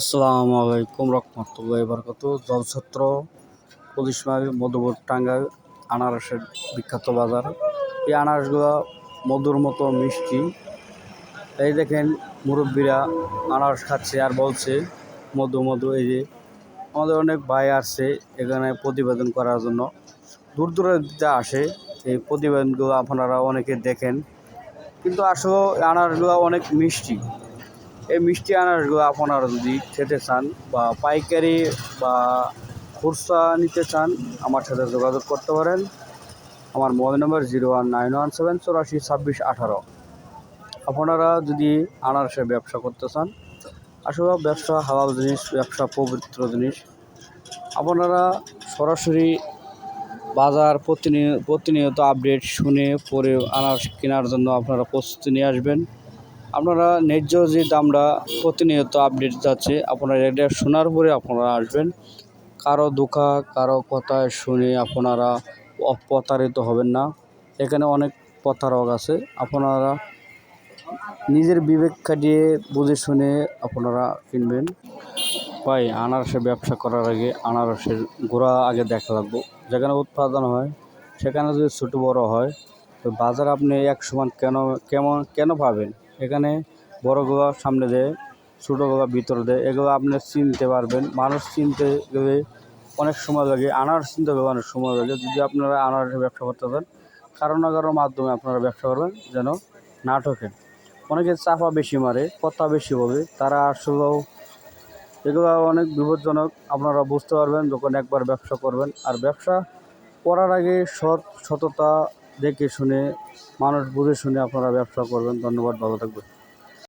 আসসালামু আলাইকুম রহমতুল্লাহ বরকত জলছত্র পুলিশ মাইল মধুপুর টাঙ্গাইল আনারসের বিখ্যাত বাজার। এই আনারসগুলো মধুর মতো মিষ্টি। এই দেখেন মুরব্বীরা আনারস খাচ্ছে আর বলছে, মধু মধু, এই যে আমাদের অনেক ভাই আসছে এখানে প্রতিবেদন করার জন্য। দূর দূরান্তে আসে এই প্রতিবেদনগুলো, আপনারা অনেকে দেখেন। কিন্তু আসলে আনারসগুলো অনেক মিষ্টি। এই মিষ্টি আনারসগুলো আপনারা যদি খেতে চান বা পাইকারি বা খুচরা নিতে চান, আমার সাথে যোগাযোগ করতে পারেন। আমার mobile number zero one nine one seven চৌরাশি ছাব্বিশ আঠারো। আপনারা যদি আনারসের ব্যবসা করতে চান আসলে ব্যবসা হালাল জিনিস, ব্যবসা পবিত্র জিনিস, আপনারা সরাসরি বাজার প্রতিনিয়ত আপডেট শুনে পরে আনারস কেনার জন্য আপনারা প্রস্তুতি নিয়ে আসবেন। আপনারা ন্যায্য যে দামটা প্রতিনিয়ত আপডেট যাচ্ছে, আপনারা এটা শোনার পরে আপনারা আসবেন। কারও দুঃখা, কারও কথা শুনে আপনারা প্রতারিত হবেন না। এখানে অনেক প্রতারক আছে। আপনারা নিজের বিবেক খাটিয়ে, বুঝে শুনে আপনারা কিনবেন। ভাই, আনারসের ব্যবসা করার আগে আনারসের গোড়া আগে দেখা লাগবো। যেখানে উৎপাদন হয়, সেখানে যদি ছোটো বড় হয়, তো বাজার আপনি এক সমান কেন, কেমন, কেন পাবেন এখানে বড়গুলো সামনে দেয় ছোটোগুলো ভিতরে দেয় এগুলো আপনি চিনতে পারবেন। মানুষ চিনতে গেলে অনেক সময় লাগে, আনারস চিনতে গেলে অনেক সময় লাগে। যদি আপনারা আনারসের ব্যবসা করতে চান কারও না কারোর মাধ্যমে আপনারা ব্যবসা করবেন যেন না ঠকেন অনেকে চাপা বেশি মারে, কথা বেশি বলে, তারা আসলেও এগুলো অনেক বিপজ্জনক। আপনারা বুঝতে পারবেন, যখন একবার ব্যবসা করবেন। আর ব্যবসা করার আগে সৎ, সততা দেখে শুনে মানুষ বুঝে শুনে আপনারা ব্যবসা করবেন। ধন্যবাদ ভালো থাকবেন।